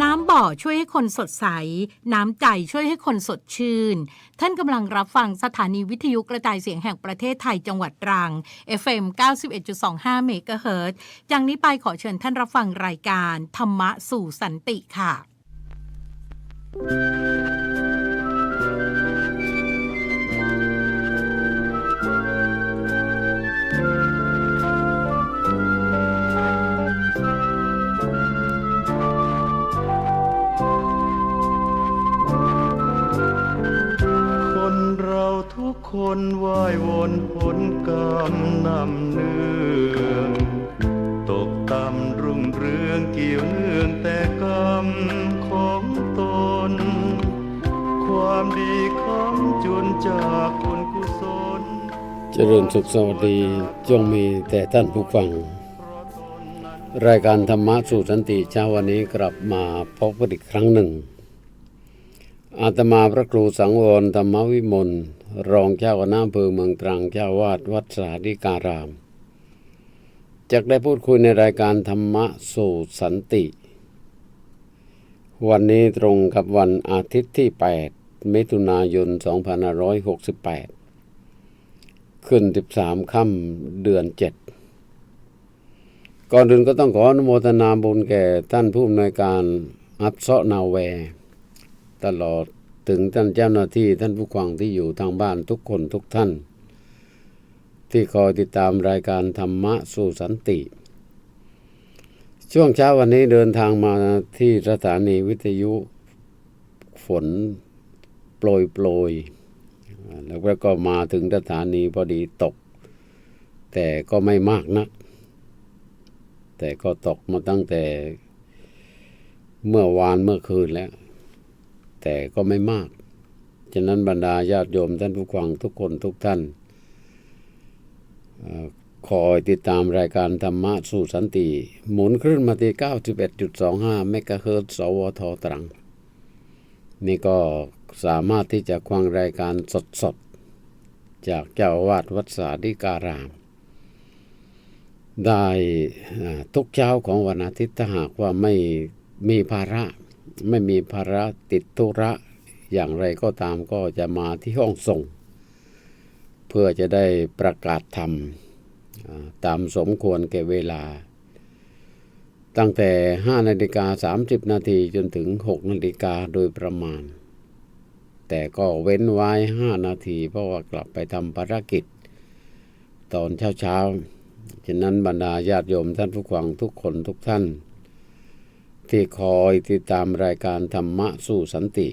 น้ำบ่อช่วยให้คนสดใส น้ำใจช่วยให้คนสดชื่น ท่านกำลังรับฟังสถานีวิทยุกระจายเสียงแห่งประเทศไทยจังหวัดตรัง FM 91.25 เมกะเฮิรตซ์จากนี้ไปขอเชิญท่านรับฟังรายการ ธรรมะสู่สันติค่ะ คนว่ายวนผลกรรมนำเนื่องตกต่ำรุ่งเรืองเกี่ยวเนื่องแต่กรรมของตน ความดีคำจุนจากคนกุศลเจริญสุขสวัสดีจงมีแต่ท่านผู้ฟัง รายการธรรมะสู่สันติเช้าวันนี้กลับมาพบกันอีกครั้งหนึ่ง อาตมาพระครูสังวรธรรมวิมลรองเจ้าคณะอำเภอเมืองตรังเจ้าวาดวัดสาธิการามจะได้พูดคุยในรายการธรรมะสู่สันติ วันนี้ตรงกับวันอาทิตย์ที่ 8 มิถุนายน 2568 ขึ้น 13 ค่ำเดือน 7 ก่อนอื่นก็ต้องขออนุโมทนาบุญแก่ท่านผู้อำนวยการอัพเซาะนาแว ตลอดถึงท่านเจ้าหน้าที่ท่านผู้ฟังที่อยู่ทางบ้านทุกคนทุกท่าน ที่คอยติดตามรายการธรรมะสู่สันติ ช่วงเช้าวันนี้เดินทางมาที่สถานีวิทยุฝนโปรยโปรยแล้วก็มาถึงสถานีพอดีตก แต่ก็ไม่มากนัก แต่ก็ตกมาตั้งแต่เมื่อวานเมื่อคืนแล้ว แต่ก็ไม่มาก ฉะนั้นบรรดาญาติโยมท่านผู้ฟังทุกคนทุกท่านอคอยติดตามรายการธรรมะสู่สันติ หมุนคลื่นมาที่91.25เมกะเฮิรตซ์สวทตรัง นี่ก็สามารถที่จะฟังรายการสดๆ จากเจ้าวาดวัดสาธิการาม ได้ทุกเช้าของวันอาทิตย์ถ้าหากว่าไม่มีภาระ ไม่มีภาระติดธุระอย่างไรก็ตามก็จะมาที่ห้องส่ง เพื่อจะได้ประกาศธรรมตามสมควรแก่เวลา ตั้งแต่ 5 นาฬิกา 30 นาทีจนถึง 6 นาฬิกาโดยประมาณ แต่ก็เว้นไว้ 5 นาที เพราะว่ากลับไปทำภารกิจ ตอนเช้าๆฉะนั้นบรรดาญาติโยมท่านผู้ฟังทุกคนทุกท่าน ที่คอยติดตามรายการธรรมะสู่สันติ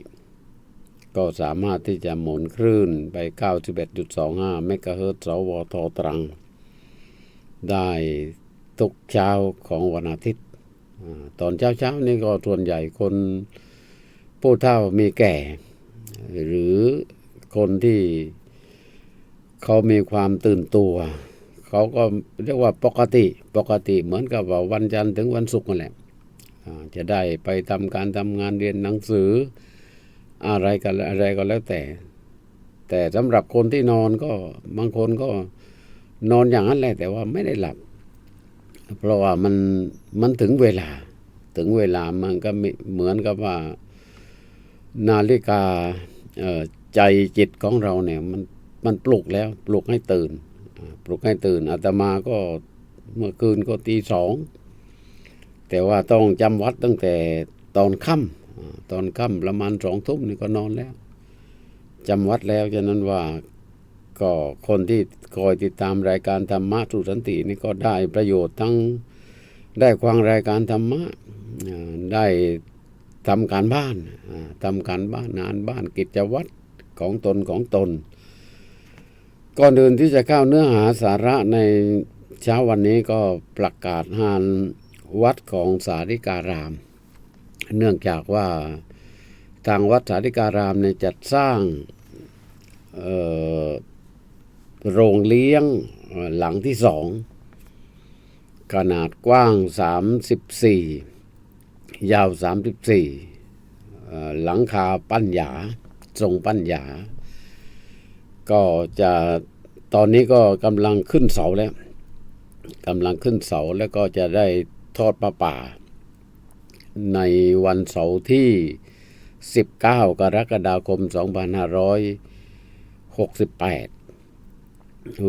ก็สามารถที่จะหมุนคลื่นไป 91.25 เมกะเฮิรตซ์สวทตรัง ได้ทุกเช้าของวันอาทิตย์ ตอนเช้าๆนี่ก็ส่วนใหญ่คนผู้เฒ่ามีแก่ หรือคนที่เขามีความตื่นตัว เขาก็เรียกว่าปกติปกติเหมือนกับว่าวันจันทร์ถึงวันศุกร์นั่นแหละ จะได้ไปทำการทำงานเรียนหนังสือ อะไรกันอะไรก็แล้วแต่ แต่สำหรับคนที่นอนก็บางคนก็นอนอย่างนั้นแหละแต่ว่าไม่ได้หลับ เพราะว่ามันมันถึงเวลา ถึงเวลามันก็เหมือนกับว่า นาฬิกาใจจิตของเราเนี่ย มันมันปลุกแล้ว ปลุกให้ตื่น ปลุกให้ตื่นอาตมาก็เมื่อคืนก็ตีสอง แต่ว่าต้องจำวัดตั้งแต่ตอนค่ำอ่าตอนค่ำประมาณสองทุ่มนี่ก็นอนแล้วจำวัดแล้วฉะนั้นว่าก็คนที่คอยติดตามรายการธรรมะสุสันตินี่ก็ได้ประโยชน์ทั้งได้ฟังรายการธรรมะได้ทำการบ้านอ่าทำการบ้านงานบ้านกิจวัตรของตนของตน ก่อนอื่นที่จะเข้าเนื้อหาสาระในเช้าวันนี้ก็ประกาศหาน วัดของสาธิการาม เนื่องจากว่าทางวัดสาธิการามเนี่ยจัดสร้างโรงเลี้ยงหลังที่สอง ขนาดกว้าง 34 ยาว 34เอ่หลังคาปั้นหยาทรงปั้นหยา ก็จะตอนนี้ก็กำลังขึ้นเสาแล้วกำลังขึ้นเสาแล้วก็จะได้ ทอดประป่า ในวันเสาร์ที่ 19 กรกฎาคม 2568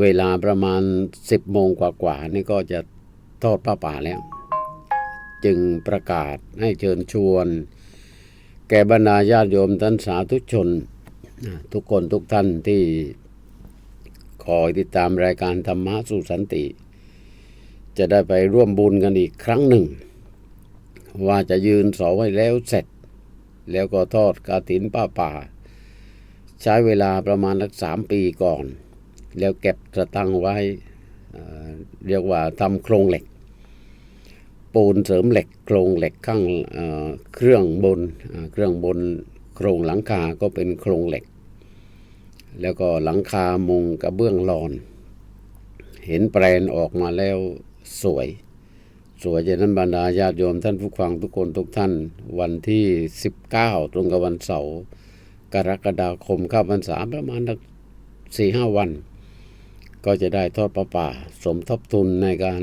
เวลาประมาณ 10 โมงกว่าๆนี่ก็จะทอดผ้าป่าแล้ว จึงประกาศให้เชิญชวน แก่บรรดาญาติโยมท่านสาธุชน ทุกคนทุกท่านที่คอยติดตามรายการธรรมะสู่สันติ จะได้ไปร่วมบุญกันอีกครั้งหนึ่ง ว่าจะยืนเสาไว้แล้วเสร็จ แล้วก็ทอดกาถินป้าป่า ใช้เวลาประมาณสักสามปีก่อน แล้วเก็บสตังไว้เรียกว่าทำโครงเหล็ก ปูนเสริมเหล็กโครงเหล็กข้างเเครื่องบนเเครื่องบนโครงหลังคาก็เป็นโครงเหล็ก แล้วก็หลังคามุงกระเบื้องลอน เห็นแปลนออกมาแล้ว สวย สวยจากนั้นบรรดาญาติโยมท่านผู้ฟังทุกคนทุกท่าน วันที่ 19 ตรงกับวันเสาร์กรกฎาคมเข้าพรรษาประมาณสักสี่ห้าวัน ก็จะได้ทอดประป่า สมทบทุนในการ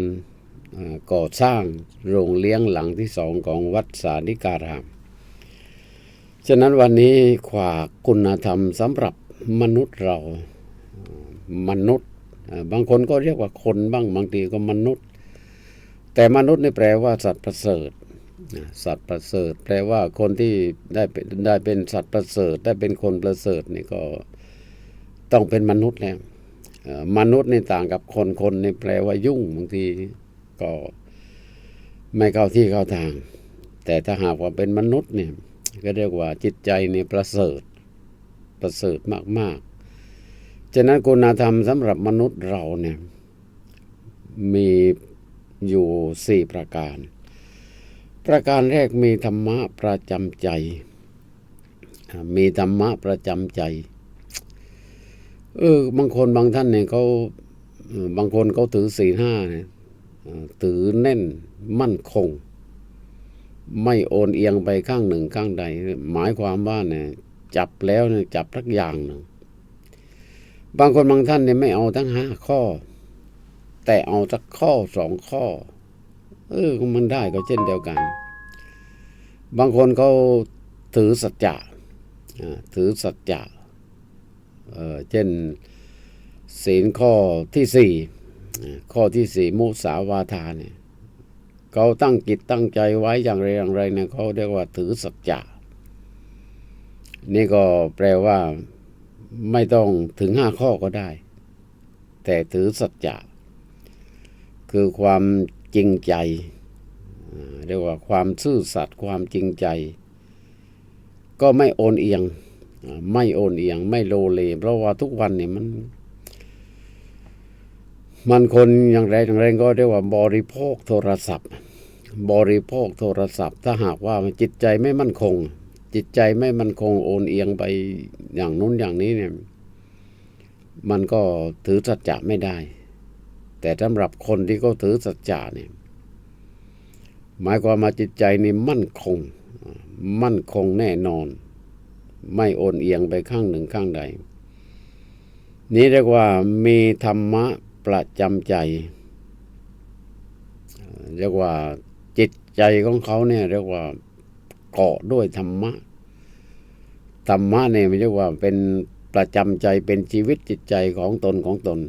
ก่อสร้างโรงเลี้ยงหลังที่สองของวัดสานิการาม ฉะนั้นวันนี้ขวากคุณธรรมสำหรับมนุษย์เรามนุษย์ บางคนก็เรียกว่าคนบ้างบางทีก็มนุษย์ แต่มนุษย์นี่แปลว่าสัตว์ประเสริฐสัตว์ประเสริฐ แปลว่าคนที่ได้เป็นได้เป็นสัตว์ประเสริฐ ได้เป็นคนประเสริฐนี่ก็ต้องเป็นมนุษย์แล้วมนุษย์นี่ต่างกับคนคนนี่แปลว่ายุ่งบางทีก็ไม่เข้าที่เข้าทาง แต่ถ้าหากว่าเป็นมนุษย์เนี่ยก็เรียกว่าจิตใจนี่ประเสริฐประเสริฐมากๆฉะนั้นคุณธรรมสำหรับมนุษย์เราเนี่ยมี อยู่สี่ประการ ประการแรกมีธรรมะประจำใจ มีธรรมะประจำใจ เออบางคนบางท่านเนี่ยเขาบางคนเขาถือสี่ห้าเนี่ยถือแน่นมั่นคง ไม่โอนเอียงไปข้างหนึ่งข้างใด หมายความว่าเนี่ยจับแล้วเนี่ยจับทักอย่างหนึ่งบางคนบางท่านเนี่ยไม่เอาทั้งห้าข้อ แต่เอาสักข้อสองข้อ เออมันได้ก็เช่นเดียวกัน บางคนเขาถือสัจจะถือสัจจะเออเช่นศีลข้อที่สี่ข้อที่สี่มุสาวาทาเนี่ยเขาตั้งจิตตั้งใจไว้อย่างไรอย่างไรเนี่ยเขาเรียกว่าถือสัจจะนี่ก็แปลว่าไม่ต้องถึงห้าข้อก็ได้ แต่ถือสัจจะ คือความจริงใจเรียกว่าความซื่อสัตย์ความจริงใจ ก็ไม่โอนเอียง ไม่โอนเอียง ไม่โลเล เพราะว่าทุกวันเนี่ยมัน มันคนอย่างไรอย่างไรก็เรียกว่าบริโภคโทรศัพท์ บริโภคโทรศัพท์ ถ้าหากว่าจิตใจไม่มั่นคง จิตใจไม่มั่นคงโอนเอียงไปอย่างนู้นอย่างนี้เนี่ย มันก็ถือสัจจะไม่ได้ แต่สำหรับคนที่เขาถือสัจจะเนี่ยหมายความมาจิตใจนี่มั่นคง มั่นคงแน่นอน ไม่โอนเอียงไปข้างหนึ่งข้างใด นี้เรียกว่ามีธรรมะประจำใจ เรียกว่าจิตใจของเขาเนี่ยเรียกว่าเกาะด้วยธรรมะ ธรรมะเนี่ยมันเรียกว่าเป็นประจำใจเป็นชีวิตจิตใจของตนของตน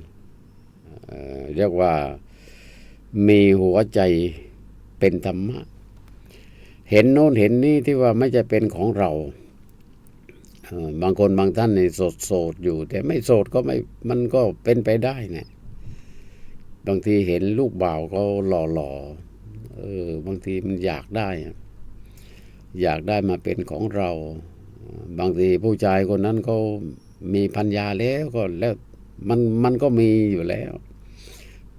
เรียกว่ามีหัวใจเป็นธรรมะ เห็นโน้นเห็นนี่ที่ว่าไม่จะเป็นของเรา บางคนบางท่านเนี่ยโสดโสดอยู่ แต่ไม่โสดก็ไม่มันก็เป็นไปได้เนี่ยบางทีเห็นลูกบ่าวเขาหล่อหล่อเออบางทีมันอยากได้อะอยากได้มาเป็นของเรา บางทีผู้ชายคนนั้นเขามีพัญญาแล้วก็แล้วมันมันก็มีอยู่แล้ว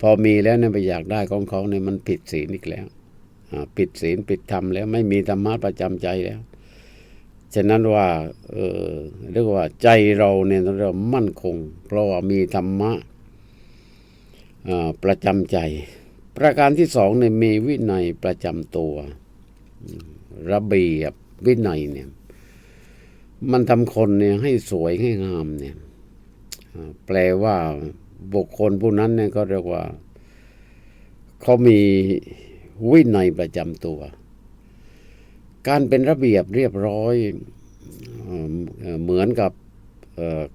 พอมีแล้วเนี่ยไปอยากได้ของเขาเนี่ยมันผิดศีลอีกแล้วอผิดศีลผิดธรรมแล้วไม่มีธรรมะประจำใจแล้ว ฉะนั้นว่าเออเรียกว่าใจเราเนี่ยเรามั่นคง เพราะว่ามีธรรมะประจำใจ ประการที่สองเนี่ยมีวินัยประจำตัว ระเบียบวินัยเนี่ยมันทำคนเนี่ยให้สวยให้งามเนี่ยแปลว่า บุคคลผู้นั้นเนี่ยก็เรียกว่าเขามีวินัยประจำตัว การเป็นระเบียบเรียบร้อยเหมือนกับ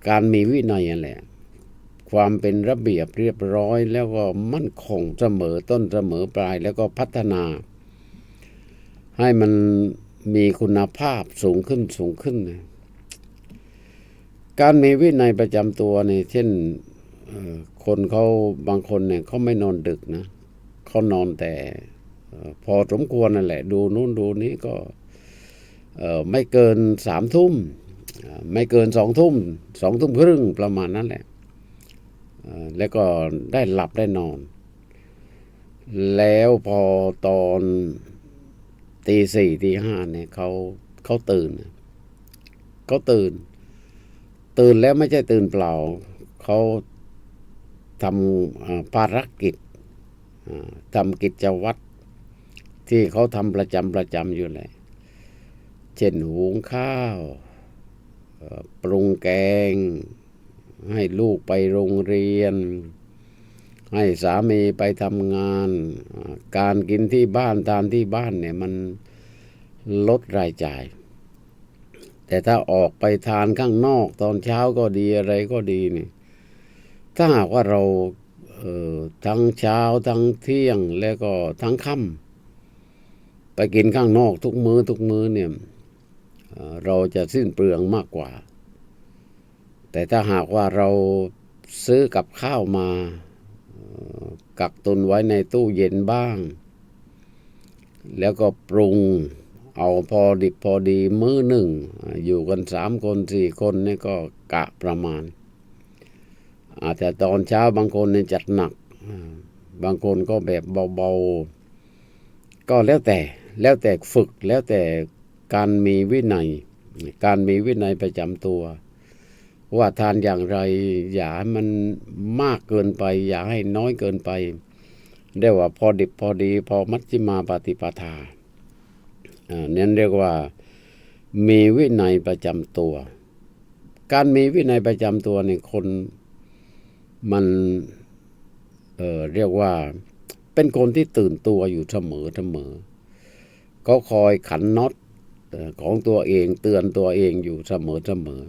การมีวินัยนั่นแหละ ความเป็นระเบียบเรียบร้อยแล้วก็มั่นคงเสมอต้นเสมอปลายแล้วก็พัฒนา ให้มันมีคุณภาพสูงขึ้นสูงขึ้น การมีวินัยประจำตัวเนี่ยเช่น คนเขาบางคนเนี่ยเขาไม่นอนดึกนะเขานอนแต่พอสมควรนั่นแหละ ดูนู่นดูนี้ก็ไม่เกินสามทุ่มไม่เกินสองทุ่มสองทุ่มครึ่งประมาณนั้นแหละแล้วก็ได้หลับได้นอน แล้วพอตอนตีสี่ตีห้าเนี่ยเขาเขาตื่นเขาตื่น ตื่นแล้วไม่ใช่ตื่นเปล่าเขา ทำภารกิจทำกิจวัตรที่เขาทำประจำประจำอยู่แหละเช่นหุงข้าว ปรุงแกง ให้ลูกไปโรงเรียน ให้สามีไปทำงาน การกินที่บ้านทานที่บ้านเนี่ยมันลดรายจ่าย แต่ถ้าออกไปทานข้างนอกตอนเช้าก็ดีอะไรก็ดีนี่ ถ้าหากว่าเราเออทั้งเช้าทั้งเที่ยงแล้วก็ทั้งค่ำไปกินข้างนอกทุกมือ้อทุกมื้อเนี่ยเเราจะสิ้นเปลืองมากกว่า แต่ถ้าหากว่าเราซื้อกับข้าวมากักตุนไว้ในตู้เย็นบ้าง แล้วก็ปรุงเอาพอดิบพอดีมื้อหนึ่ง อยู่กันสามคนสี่คนนี่ก็กะประมาณ อาจจะตอนเช้าบางคนเนี่ยจัดหนัก บางคนก็แบบเบาๆ ก็แล้วแต่แล้วแต่ฝึกแล้วแต่การมีวินัย การมีวินัยประจำตัว ว่าทานอย่างไร อย่าให้มันมากเกินไป อย่าให้น้อยเกินไปได้ว่าพอดิบพอดี พอมัชฌิมาปฏิปทาอ่านั่นเรียกว่ามีวินัยประจำตัว การมีวินัยประจำตัวเนี่ยคน มันเเรียกว่าเป็นคนที่ตื่นตัวอยู่เสมอเสมอเขาคอยขันน็อตของตัวเองเตือนตัวเองอยู่เสมอเสมอ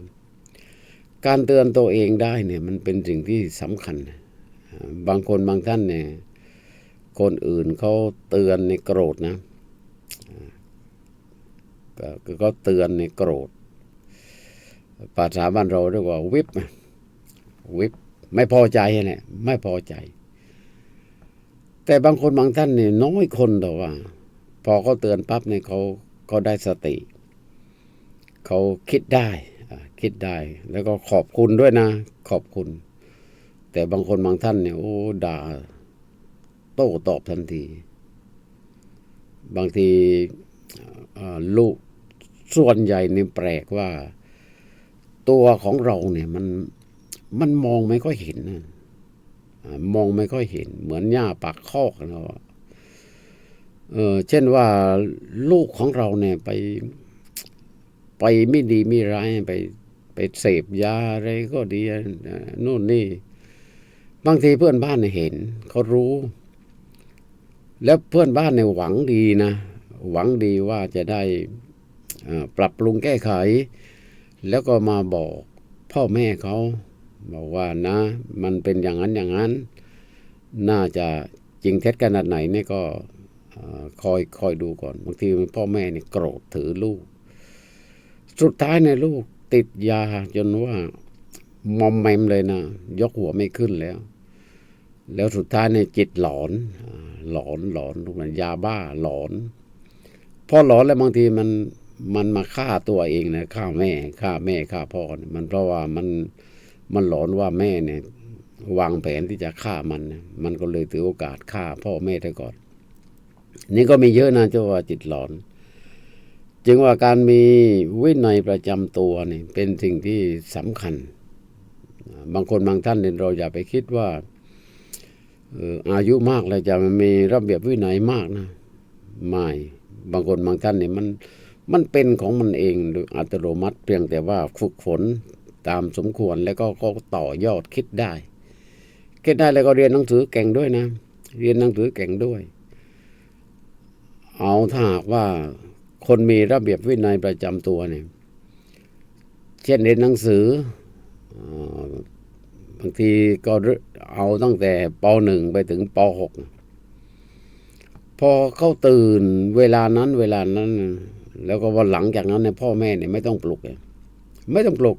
การเตือนตัวเองได้เนี่ยมันเป็นสิ่งที่สำคัญ บางคนบางท่านเนี่ยคนอื่นเขาเตือนในโกรธนะก็เตือนในโกรธ ภาษาบ้านเราเรียกว่าวิบวิบ ไม่พอใจเนี่ยไม่พอใจ แต่บางคนบางท่านเนี่ยน้อยคนแต่ว่า พอเขาเตือนปั๊บเนี่ยเขาเขาได้สติ เขาคิดได้คิดได้ แล้วก็ขอบคุณด้วยนะ ขอบคุณ แต่บางคนบางท่านเนี่ยโอ้ด่า โต้ตอบทันที บางทีลูกส่วนใหญ่นี่แปลกว่า ตัวของเราเนี่ยมัน มันมองไม่ค่อยเห็นนะมองไม่ค่อยเห็น เหมือนหญ้าปากคอกนะว่าเออเช่นว่าลูกของเราเนี่ยไป ไปไม่ดีไม่ร้ายไป ไปเสพยาอะไรก็ดีอะโน่นนี่ บางทีเพื่อนบ้านเห็นเขารู้ แล้วเพื่อนบ้านเนี่ยหวังดีนะ หวังดีว่าจะได้ปรับปรุงแก้ไข แล้วก็มาบอกพ่อแม่เขา บอกว่านะ มันเป็นอย่างนั้นอย่างนั้น น่าจะจริงเท็จขนาดไหนเนี่ยก็คอยคอยดูก่อนบางทีพ่อแม่เนี่ยโกรธถือลูก สุดท้ายเนี่ยลูกติดยาจนว่ามอมแมมเลยนะ ยกหัวไม่ขึ้นแล้ว แล้วสุดท้ายในจิตหลอน หลอนหลอนทุกอย่างยาบ้าหลอน พอหลอนแล้วบางทีมันมันมาฆ่าตัวเองนะฆ่าแม่ฆ่าแม่ฆ่าพ่อเนี่ยมันเพราะว่ามัน มันหลอนว่าแม่เนี่ยวางแผนที่จะฆ่ามัน มันก็เลยถือโอกาสฆ่าพ่อแม่ได้ก่อน นี่ก็มีเยอะนะเจ้าว่าจิตหลอน จึงว่าการมีวินัยประจำตัวนี่เป็นสิ่งที่สำคัญ บางคนบางท่านเนี่ยเราอย่าไปคิดว่าเอ่ออายุมากแล้วจะมีระเบียบวินัยมากนะไม่บางคนบางท่านเนี่ยมันมันเป็นของมันเองโดยอัตโนมัติเพียงแต่ว่าฝึกฝน ตามสมควรแล้วก็ก็ต่อยอดคิดได้คิดได้แล้วก็เรียนหนังสือเก่งด้วยนะ เรียนหนังสือเก่งด้วย เอาถ้าหากว่าคนมีระเบียบวินัยประจำตัวเนี่ยเช่นเรียนหนังสืออบางทีก็เอาตั้งแต่ปหนึ่งไปถึงปหกพอเขาตื่นเวลานั้นเวลานั้น แล้วก็วันหลังจากนั้นเนี่ยพ่อแม่เนี่ยไม่ต้องปลุกเลยไม่ต้องปลุก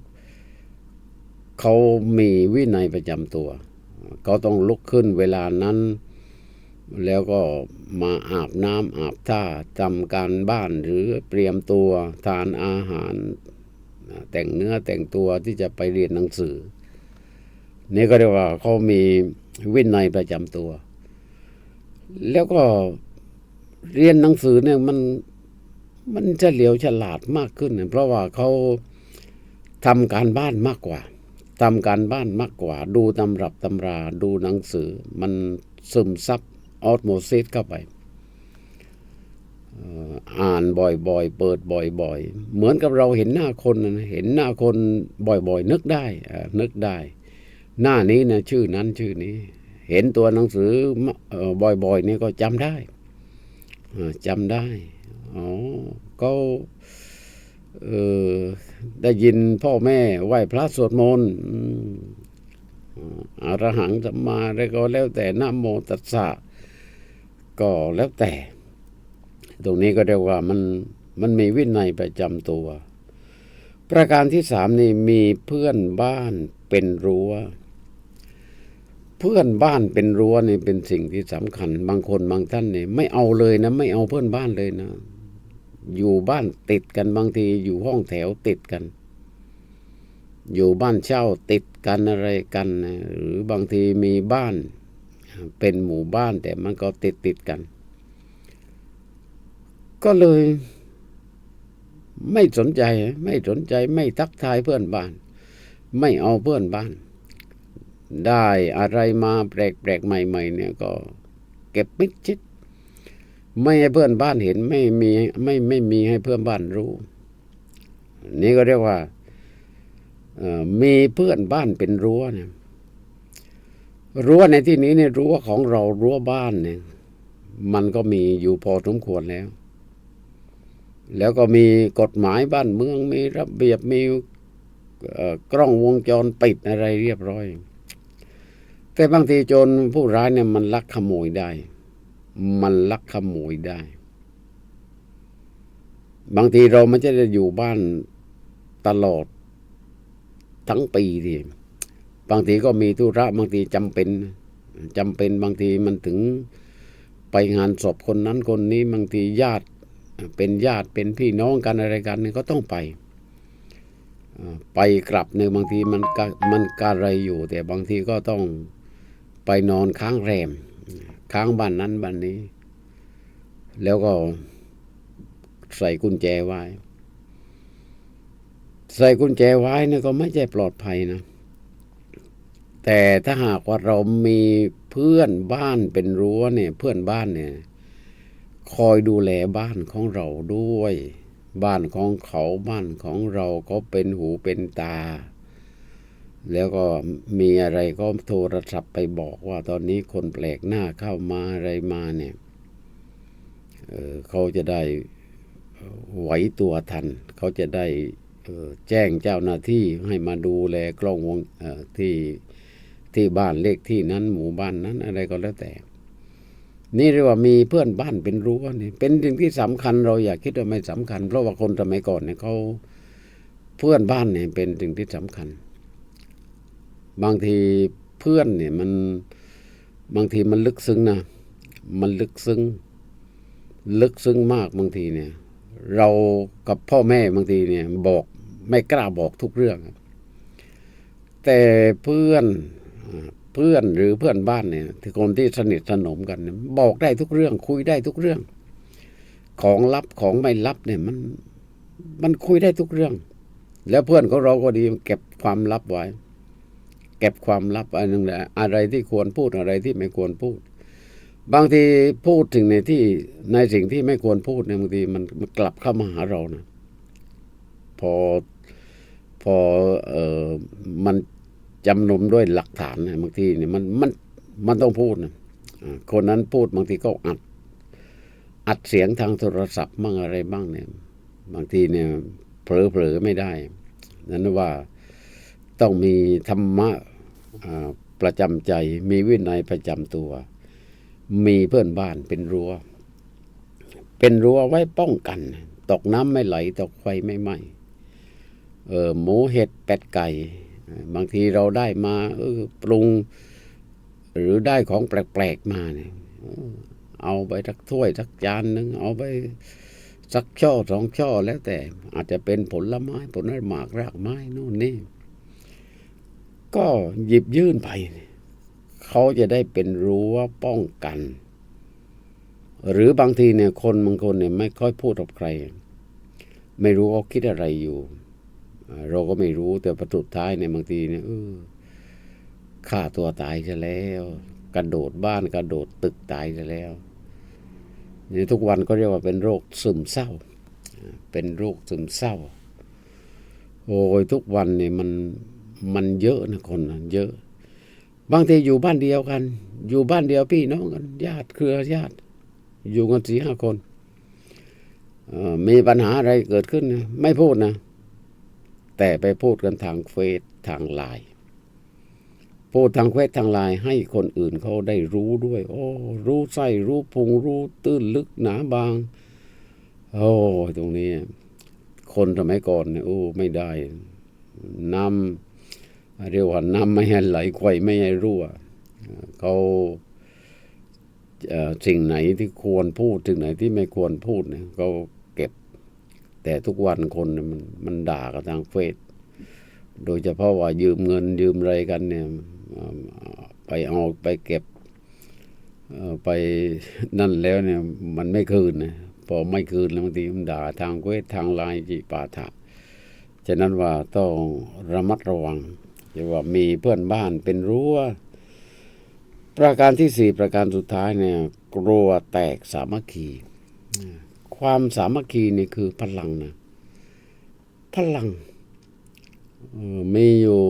เขามีวินัยประจำตัวเขาต้องลุกขึ้นเวลานั้น แล้วก็มาอาบน้ำอาบท่าทำการบ้านหรือเตรียมตัวทานอาหาร แต่งเนื้อแต่งตัวที่จะไปเรียนหนังสือ นี่ก็เรียกว่าเขามีวินัยประจำตัว แล้วก็เรียนหนังสือเนี่ยมันมันจะเฉลียวฉลาดมากขึ้นเนี่ยเพราะว่าเขาทำการบ้านมากกว่า ทำการบ้านมากกว่า ดูตำรับตำราดูหนังสือ มันซึมซับออสโมซิสเข้าไป อ่านบ่อยๆ เปิดบ่อยๆ เหมือนกับเราเห็นหน้าคนนะเห็นหน้าคนบ่อยๆ นึกได้นึกได้ หน้านี้นะชื่อนั้นชื่อนี้ เห็นตัวหนังสือบ่อยๆนี่ก็จำได้จำได้อ๋อก็ เออได้ยินพ่อแม่ไหว้พระสวดมนต์อืมอาระหังสัมมาแล้วก็แล้วแต่นะโมตัสสะก็แล้วแต่ ตรงนี้ก็เรียกว่ามันมันมีวินัยประจำตัว ประการที่สามนี่มีเพื่อนบ้านเป็นรั้ว เพื่อนบ้านเป็นรั้วนี่เป็นสิ่งที่สำคัญ บางคนบางท่านเนี่ยไม่เอาเลยนะ ไม่เอาเพื่อนบ้านเลยนะ อยู่บ้านติดกันบางทีอยู่ห้องแถวติดกัน อยู่บ้านเช่าติดกันอะไรกันนะหรือบางทีมีบ้านเป็นหมู่บ้านแต่มันก็ติดติดกัน ก็เลย ไม่สนใจไม่สนใจไม่ทักทายเพื่อนบ้าน ไม่เอาเพื่อนบ้าน ได้อะไรมาแปลกๆใหม่ ๆ เนี่ยก็เก็บมิดชิด ไม่ให้เพื่อนบ้านเห็นไม่มีไม่ไม่มีให้เพื่อนบ้านรู้ นี่ก็เรียกว่ามีเพื่อนบ้านเป็นรั้วเนี่ยรั้วในที่นี้เนี่ยรั้วของเรารั้วบ้านเนี่ย มันก็มีอยู่พอสมควรแล้ว แล้วก็มีกฎหมายบ้านเมืองมีระเบียบมีกล้องวงจรปิดอะไรเรียบร้อย แต่บางทีโจรผู้ร้ายเนี่ยมันลักขโมยได้ มันลักขโมยได้ บางทีเราไม่ใช่จะอยู่บ้านตลอดทั้งปีทีบางทีก็มีธุระบางทีจำเป็นจำเป็นบางทีมันถึงไปงานศพคนนั้นคนนี้บางทีญาติเป็นญาติเป็นพี่น้องกันอะไรกันก็ต้องไป ไปกลับเนี่ยบางทีมันมันการะไรอยู่ แต่บางทีก็ต้องไปนอนค้างแรม ค้างบ้านนั้นบ้านนี้ แล้วก็ใส่กุญแจไว้ ใส่กุญแจไว้เนี่ยก็ไม่ใช่ปลอดภัยนะ แต่ถ้าหากว่าเรามีเพื่อนบ้านเป็นรั้วเนี่ย เพื่อนบ้านเนี่ย คอยดูแลบ้านของเราด้วย บ้านของเขาบ้านของเราก็เป็นหูเป็นตา แล้วก็มีอะไรก็โทรศัพท์ไปบอกว่าตอนนี้คนแปลกหน้าเข้ามาอะไรมาเนี่ยเเขาจะได้ไหวตัวทัน เขาจะได้แจ้งเจ้าหน้าที่ให้มาดูแลกล้องวงที่ที่บ้านเลขที่นั้นหมู่บ้านนั้นอะไรก็แล้วแต่ นี่เรียกว่ามีเพื่อนบ้านเป็นรั้วนี่เป็นสิ่งที่สำคัญเราอยากคิดว่าไม่สำคัญ เพราะว่าคนสมัยก่อนเนี่ยเขาเพื่อนบ้านเนี่ยเป็นสิ่งที่สำคัญ บางทีเพื่อนเนี่ยมันบางทีมันลึกซึ้งนะ มันลึกซึ้ง ลึกซึ้งมากบางทีเนี่ย เรากับพ่อแม่บางทีเนี่ย บอกไม่กล้าบอกทุกเรื่อง แต่เพื่อนเพื่อนหรือเพื่อนบ้านเนี่ยที่คนที่สนิทสนมกันบอกได้ทุกเรื่อง คุยได้ทุกเรื่อง ของลับของไม่ลับเนี่ยมันมันคุยได้ทุกเรื่อง แล้วเพื่อนของเราก็ดีเก็บความลับไว้ ก็บความลับอะไรนั่นแหละอะไรที่ควรพูดอะไรที่ไม่ควรพูด บางทีพูดถึงในที่ในสิ่งที่ไม่ควรพูดเนี่ยบางทีมันมันกลับเข้ามาหาเรานะพอพอเออมันจำนมด้วยหลักฐานนะบางทีเนี่ยมันมันมันต้องพูดนะคนนั้นพูดบางทีก็อัด อัดเสียงทางโทรศัพท์บ้างอะไรบ้างเนี่ย บางทีเนี่ยเผลอๆไม่ได้ นั้นว่าต้องมีธรรมะ ประจำใจ มีวินัยประจำตัว มีเพื่อนบ้านเป็นรั้ว เป็นรั้วไว้ป้องกัน ตกน้ำไม่ไหล ตกไฟไม่ไหม้เออหมูเห็ดเป็ดไก่ บางทีเราได้มาเออปรุง หรือได้ของแปลกๆมาเนี่ยเออเอาไปสักถ้วยสักจานหนึ่งเอาไปสักช่อสองช่อแล้วแต่อาจจะเป็นผลไม้ผลหมากรากไม้นู่นนี่ ก็หยิบยื่นไป เขาจะได้เป็นรั้วป้องกัน หรือบางทีเนี่ยคนบางคนเนี่ยไม่ค่อยพูดกับใคร ไม่รู้เขาคิดอะไรอยู่ เราก็ไม่รู้แต่ประสุดท้ายเนี่ยบางทีเนี่ยเออฆ่าตัวตายจะแล้ว กระโดดบ้านกระโดดตึกตายจะแล้วนี่ทุกวันก็เรียกว่าเป็นโรคซึมเศร้า เป็นโรคซึมเศร้า โอ้ยทุกวันเนี่ยมัน มันเยอะนะคนนะเยอะ บางทีอยู่บ้านเดียวกัน อยู่บ้านเดียวพี่น้องกันญาติเครือญาติ อยู่กันสี่ห้าคนมีปัญหาอะไรเกิดขึ้นนะไม่พูดนะ แต่ไปพูดกันทางเฟซทางไลน์พูดทางเฟซทางไลน์ให้คนอื่นเขาได้รู้ด้วย โอ้ รู้ไส้รู้พุงรู้ตื้นลึกหนาบาง โอ้ตรงนี้ คนสมัยก่อนเนี่ยโอ้ไม่ได้น้ำ เรียกว่าน้ำไม่ให้ไหลไขวไม่ให้รั่วเขาสิ่งไหนที่ควรพูดสิ่งไหนที่ไม่ควรพูดเนี่ยเขาเก็บ แต่ทุกวันคนมันมันด่ากันทางเฟซโดยเฉพาะว่ายืมเงินยืมอะไรกันเนี่ยไปเอาไปเก็บไปนั่นแล้วเนี่ยมันไม่คืนนะพอไม่คืนแล้วบางทีมันด่าทางเฟซทางไลน์จิปาถะฉะนั้นว่าต้องระมัดระวัง จะว่ามีเพื่อนบ้านเป็นรั้วประการที่สี่ประการสุดท้ายเนี่ยกลัวแตกสามัคคีความสามัคคีนี่คือพลังนะพลังมีอยู่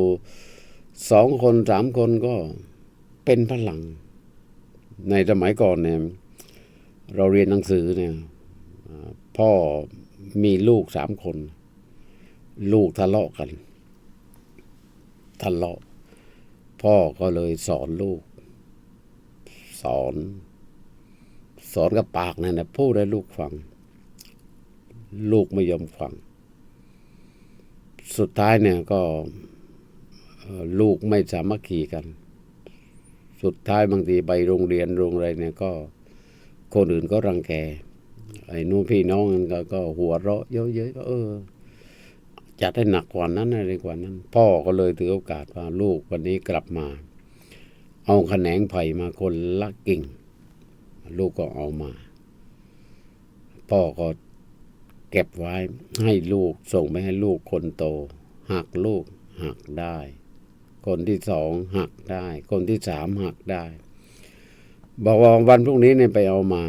สองคนสามคนก็เป็นพลัง ในสมัยก่อนเนี่ยเราเรียนหนังสือเนี่ยพ่อมีลูกสามคน ลูกทะเลาะกัน ทะเลาะ พ่อก็เลยสอนลูก สอน สอนกับปากนั่นนะพูดให้ลูกฟัง ลูกไม่ยอมฟัง สุดท้ายเนี่ยก็ลูกไม่สามัคคีกัน สุดท้ายบางทีไปโรงเรียนโรงอะไรเนี่ยก็คนอื่นก็รังแกไอ้นู่นพี่น้องกันก็ก็หัวเราะเยอะๆก็เออ จัดให้หนักกว่านั้นอะไรกว่านั้น พ่อก็เลยถือโอกาสว่าลูกวันนี้กลับมา เอาแขนงไผ่มาคนละกิ่ง ลูกก็เอามา พ่อก็เก็บไว้ให้ลูกส่งไปให้ลูกคนโตหักลูกหักได้ คนที่สองหักได้ คนที่สามหักได้ บอกว่าวันพรุ่งนี้เนี่ยไปเอามา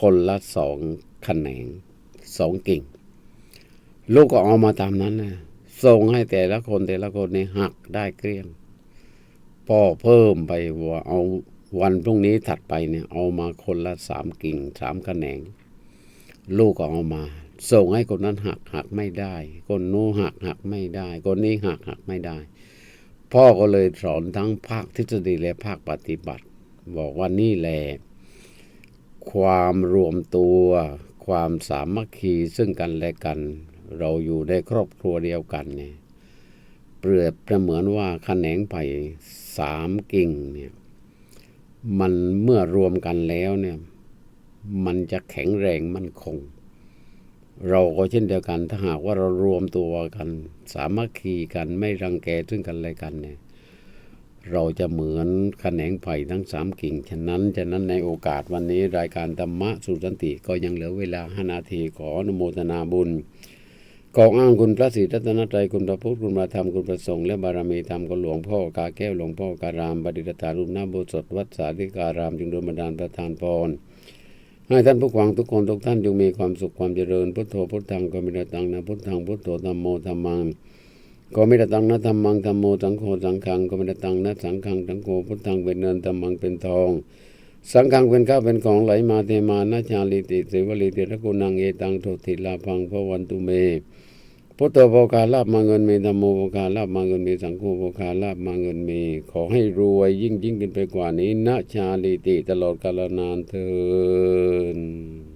คนละสองแขนงสองกิ่ง ลูกก็เอามาตามนั้นนะส่งให้แต่ละคนแต่ละคนเนี่ยหักได้เกลี้ยงพ่อเพิ่มไปว่าเอาวันพรุ่งนี้ถัดไปเนี่ยเอามาคนละสามกิ่งสามแขนง ลูกก็เอามา ส่งให้คนนั้นหักหักไม่ได้ คนนู้นหักหักไม่ได้ คนนี้หักหักไม่ได้ พ่อก็เลยสอนทั้งภาคทฤษฎีและภาคปฏิบัติ บอกว่านี่แหละความรวมตัว ความสามัคคีซึ่งกันและกัน เราอยู่ในครอบครัวเดียวกันเนี่ยเปรียบประเหมือนว่าแขนงไผ่สามกิ่งเนี่ยมันเมื่อรวมกันแล้วเนี่ยมันจะแข็งแรงมั่นคง เราก็เช่นเดียวกัน ถ้าหากว่าเรารวมตัวกัน สามัคคีกันไม่รังแกซึ่งกันและกันเนี่ยเราจะเหมือนแขนงไผ่ทั้งสามกิ่ง ฉะนั้นฉะนั้นในโอกาสวันนี้รายการธรรมะสุสันติก็ยังเหลือเวลาห้านาทีขออนุโมทนาบุญ กองอ้างคุณพระศรีรัตนตรัยคุณพระพุทธคุณพระธรรมคุณพระสงฆ์และบารมีธรรมก็หลวงพ่อกาแก้วหลวงพ่อการามบดิษฐานรูปหน้าโบสถวัดสาธิการามจึงโดนบันดาลประทานพรให้ท่านผู้ฟังทุกคนทุกท่านจงมีความสุขความเจริญพุทโธพุทธังก็มีแต่ตังนะพุทธังพุทโธธัมโมธัมมังก็มีแต่ตังนะธัมมังธัมโมสังโฆสังฆังก็มีแต่ตังนะสังฆังสังโฆพุทธังเป็นเนินธัมมังเป็นทอง สังฆังเป็นข้าวเป็นของไหลมาเทมานาชาลิติเสวลิติระกุนังเอตังโทติลาพังพระวันตุเมพุทโธโภคาลาบมาเงินมีธรรมโมโภคาลาบมาเงินมีสังโฆโภคาลาบมาเงินมีขอให้รวยยิ่งยิ่งขึ้นไปกว่านี้นาชาลิติตลอดกาลนานเทิน